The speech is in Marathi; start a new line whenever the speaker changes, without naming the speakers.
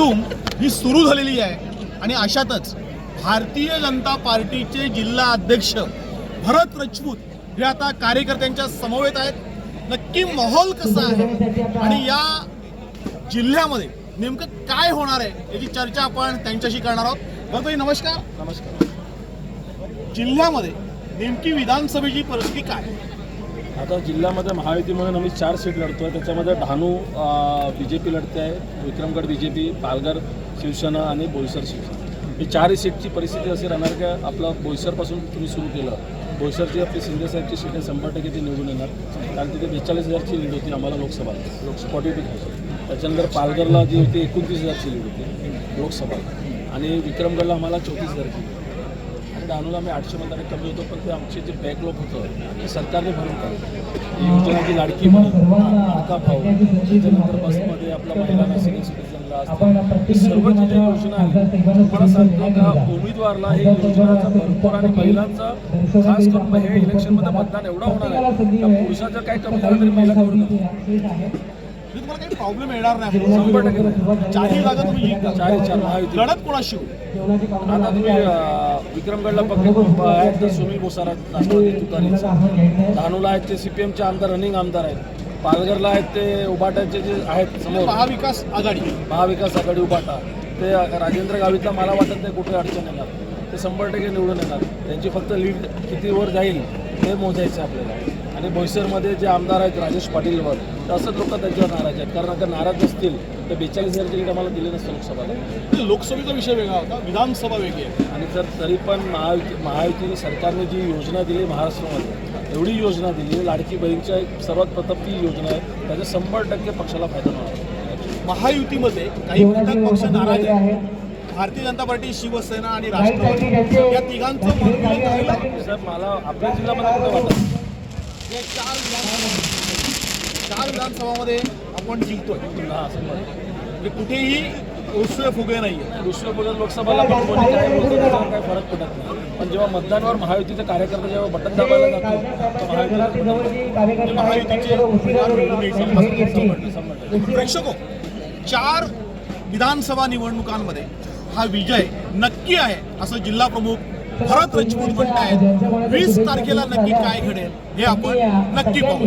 ही सुरू झालेली आहे. आणि अशातच भारतीय जनता पार्टीचे जिल्हा अध्यक्ष भरत राजपूत हे आता कार्यकर्त्यांच्या समवेत आहेत. नक्की माहोल कसा आहे? आणि या जिल्ह्यामध्ये नेमकं काय होणार आहे याची चर्चा आपण त्यांच्याशी करणार आहोत. भरतभाई नमस्कार.
नमस्कार.
जिल्ह्यामध्ये नेमकी विधानसभेची परिस्थिती काय?
आता जिल्ह्यामध्ये महायुतीमधून आम्ही चार सीट लढतो आहे. त्याच्यामध्ये डहाणू बी जे पी लढते आहे. Vikramgad B J P Palghar Shiv Sena आणि बोईसर शिवसेना ही चारही सीटची परिस्थिती अशी राहणार की आपलं बोईसरपासून तुम्ही सुरू केलं. बोईसरची आपली शिंदे साहेबची सीट आहे शंभर टक्के ती निवडून येणार. कारण तिथे बेचाळीस हजारची लीड होती आम्हाला लोकसभा. लोकसभा फॉर्टी टू त्याच्यानंतर पालघरला जी होती एकोणतीस हजारची लीड होती लोकसभा. आणि विक्रमगडला आम्हाला चौतीस हजारची lead. डहाणूला आम्ही आठशे मताने कमी होतो पण ते आमचे जे बॅकलॉग होतं ते सरकारने भरून काढलं. योजनाची लाडकी म्हणून लाडका भाऊ त्याच्यानंतर बसमध्ये आपल्या महिलांना सिनियर सिटीजनला सर्व जे ज्या योजना आहेत तुम्हाला सांगतो का उमेदवारला हे योजनाचा भरपूर आणि महिलांचा खास करून हे इलेक्शनमध्ये मतदान एवढा होणार आहे. का पुरुषाचं काही कमी झालं तरी महिला करून
तुम्हाला काही प्रॉब्लेम येणार नाही.
शंभर टक्के. नाही.
चारही जागा तुम्ही जिंकता.
चारही चार महायुती.
लढत कोणाशी होईल?
आता तुम्ही अं, विक्रमगडला आहेत ते सुनील बोसार आहेत राष्ट्रवादी तुतारीचे धानूला आहेत ते सीपीएमचे आमदार रनिंग आमदार आहेत. पालघरला आहेत ते उबाटाचे जे आहेत समोर.
महाविकास आघाडी.
महाविकास आघाडी उबाटा. ते राजेंद्र गावितला मला वाटत नाही कुठे अडचण येणार. ते शंभर टक्के निवडून येणार. त्यांची फक्त लीड किती वर जाईल हे मोजायचं आपल्याला. आणि बोईसरमध्ये जे आमदार आहेत राजेश पाटीलवर तर असंच लोक त्यांच्यावर नाराज आहेत. कारण अगर नाराज नसतील तर बेचाळीस हजारची लीड आम्हाला दिली नसतं लोकसभाला.
म्हणजे लोकसभेचा विषय वेगळा होता विधानसभा वेगळी आहे.
आणि जर तरी पण महायुती महायुती सरकारने जी योजना दिली महाराष्ट्रामध्ये एवढी योजना दिली लाडकी बहीणच्या एक सर्वात प्रथम ती योजना आहे त्याचा शंभर टक्के पक्षाला फायदा होणार.
महायुतीमध्ये काही घटक पक्ष नाराज आहेत. भारतीय जनता पार्टी शिवसेना आणि राष्ट्रवादी. या तिघांचं
साहेब मला आपल्या जिल्ह्यामध्ये
चार विधानसभा चार विधानसभामध्ये आपण जिंकतोय.
हा.
म्हणजे कुठेही ओसवे फुगे नाहीये.
दुसरं बोलत लोकसभेला पण कोणी काय बोलतो त्याच्यावर काही फरक पडत नाही. पण जेव्हा मतदानावर महायुतीचे कार्यकर्ते जेव्हा बटन दाबायला जातो तर महायुतीला
महायुतीचे. प्रेक्षको चार विधानसभा निवडणुकांमध्ये हा विजय नक्की आहे असं जिल्हा प्रमुख भरत राजपूत म्हणत आहेत वीस तारखेला नक्की काय घडेल हे आपण नक्की पाहू.